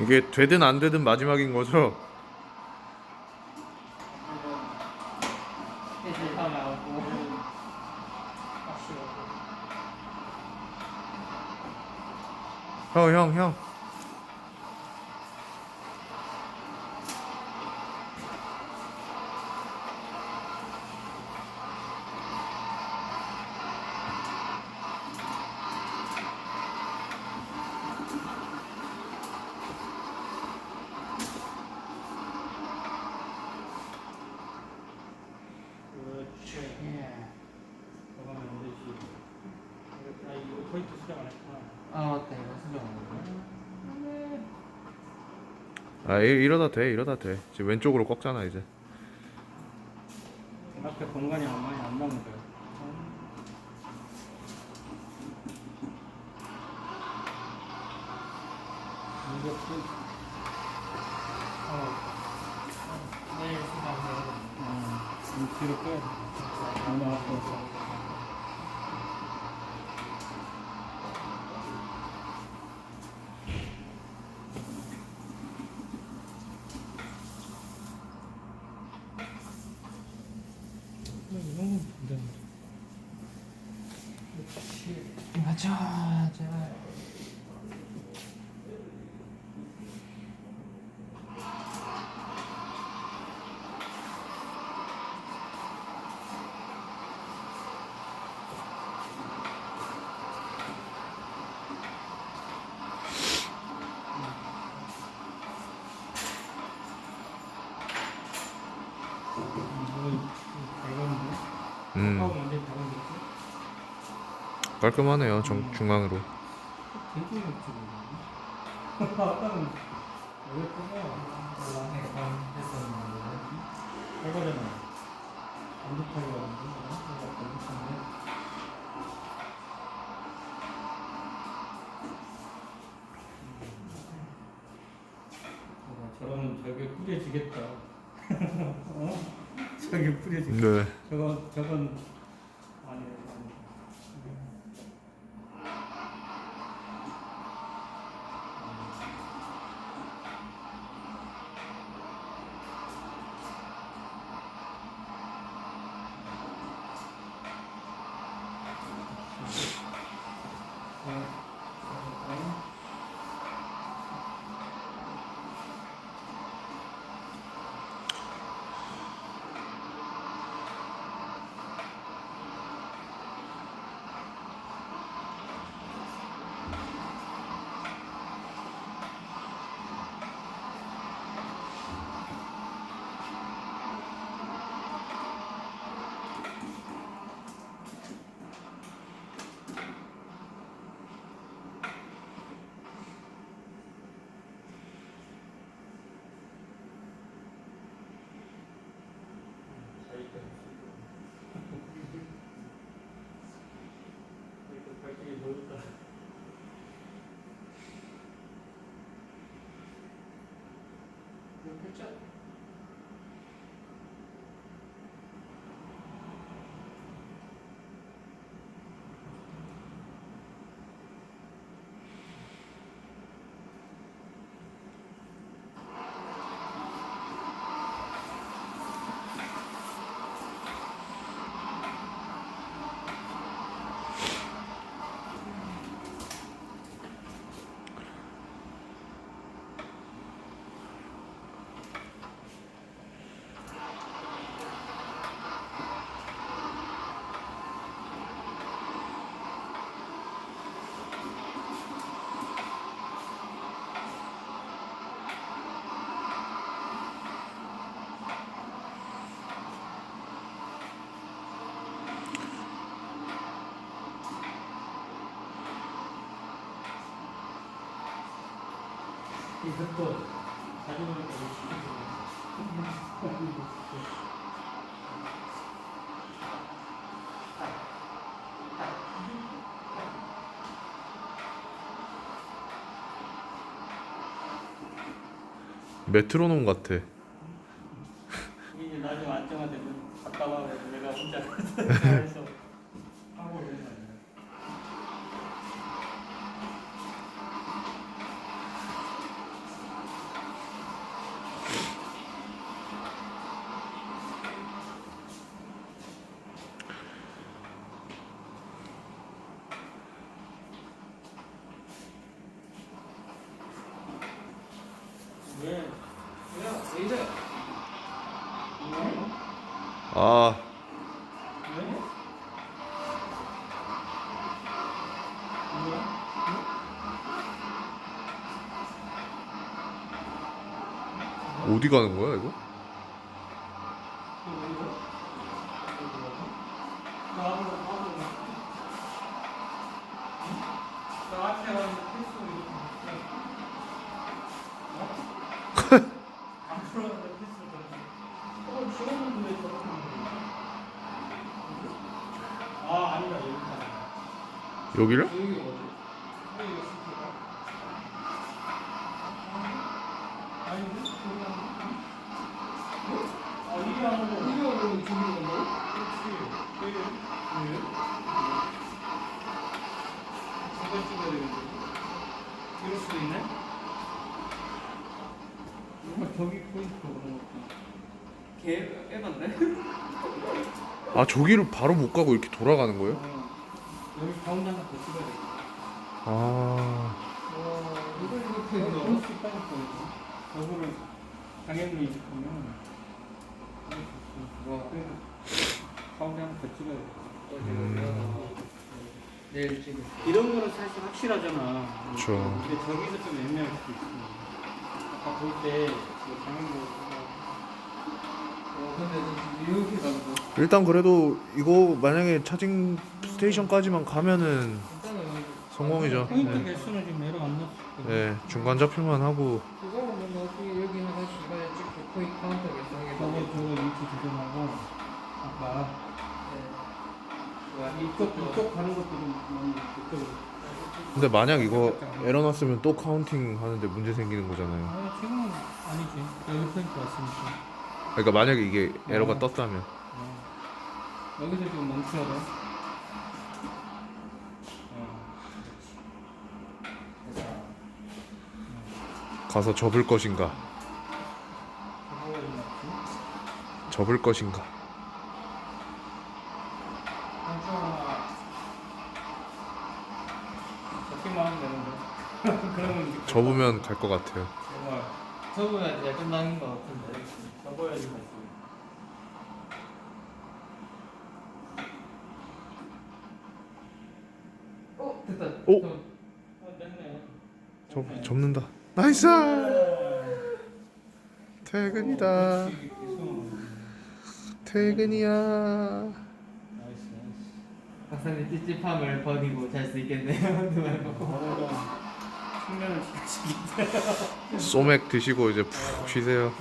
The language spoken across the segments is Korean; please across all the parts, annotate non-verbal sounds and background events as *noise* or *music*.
이게 되든 안 되든 마지막인 거죠? 형, 형, 형. 아, 이- 이러다 돼, 이러다 돼. 지금 왼쪽으로 꺾잖아, 이제. 앞에 공간이 많이 안 남은 거야. 이거 포인트. 어, 내일. 어, 이 뒤로 빼야 돼. 안 나왔어. 이런 건 된다. 맞아 제발. 음, 완전 대건데. 깔끔하네요, 정, 중앙으로. 저러면 저게 뿌려지겠다. *laughs* 어? 저게 뿌려지겠다. 네. 저건 저건 아니 아니. 발길이 모였다. 그렇겠죠? 메트로놈 같아. 어디 가는 거야 이거? *laughs* 여기를? 이거 찍어야 되는데 이럴 수도 있네? 아, 저기 포인트 그런 것도 개 에반데? 아 저기를 바로 못 가고 이렇게 돌아가는 거예요? 어, 여기 가운데 하나 더 찍어야 돼아와 이거 이렇게? 넣을 수 있다니까 이거 저거를 당연히 이직하면 와 그래서 가운데 하나 더 찍어야 돼 음. 내일 찍을 이런 거는 사실 확실하잖아. 그쵸. 근데 저기서 좀 애매할 수도 있어. 아까 볼때 어 근데 이렇게 가고 일단 그래도 이거 만약에 차징 스테이션까지만 가면은 성공이죠. 포인트 네. 개수는 지금 내려 안 넣었어. 네 중간 좌표만 하고 그거 뭐 어떻게 여기 하나 중간에 찍고 코인 카운터 결정해 저거 저거 위치 조정하고 아까 네. 이쪽 이쪽 가는 것도 좀 이쪽으로. 근데 만약 이거 에러 났으면 또 카운팅 하는데 문제 생기는 거잖아요 아 지금은 아니지. 여기 포인트 왔으니까. 그러니까 만약에 이게 에러가 떴다면 어. 여기서 지금 멈춰야 돼. 어. 가서 접을 것인가. 접을 것인가 접으면 갈 것 같아요 정말 저보다 이제 끝나는 거 같은데 접어야지 갈 수. 있어. 어 됐다 오! 저- 어, 됐네. 접, 접는다 나이스 퇴근이다 그렇지. 퇴근이야 나이스, 나이스. 박사님 찝찝함을 버리고 잘 수 있겠네요 *laughs* 숙면을 지키시는데 소맥 드시고 이제 푹 쉬세요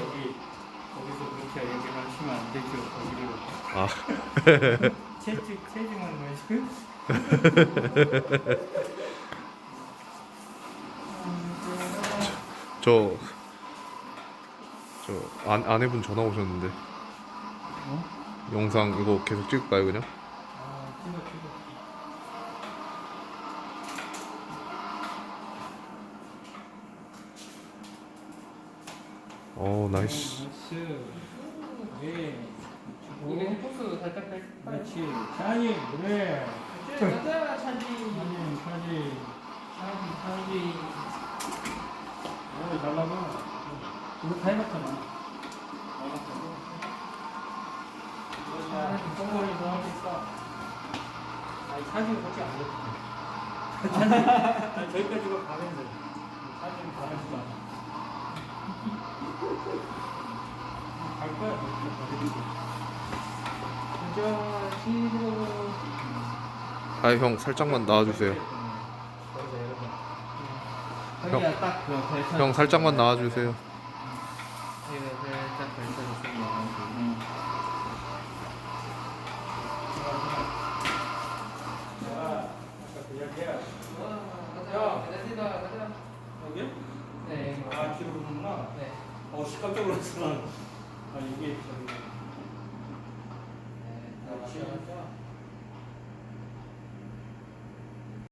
여기 거기서 그렇게 얘기만 치면 안 되죠. 거기를 아 채찍 채찍만 마시고. 저, 저 안, 아내분 전화 오셨는데 어? 영상 이거 계속 찍을까요 그냥? 아 찍어 찍어. 어 나이스 나이스. 예. 이게 헬포스 살짝 뺄 그렇지. 자니 그래. 가자 차지 자니 자니. 차지 차지 오 잘 나가. 이거 다 해봤잖아. 더 하고 있어. 아니 사진 그렇게 안 아니, 저기까지가 가면 돼. 사진 가면 돼. 갈 거야. 가자 시로 아형 살짝만 나와주세요 벨트 형 살짝만 나와주세요 one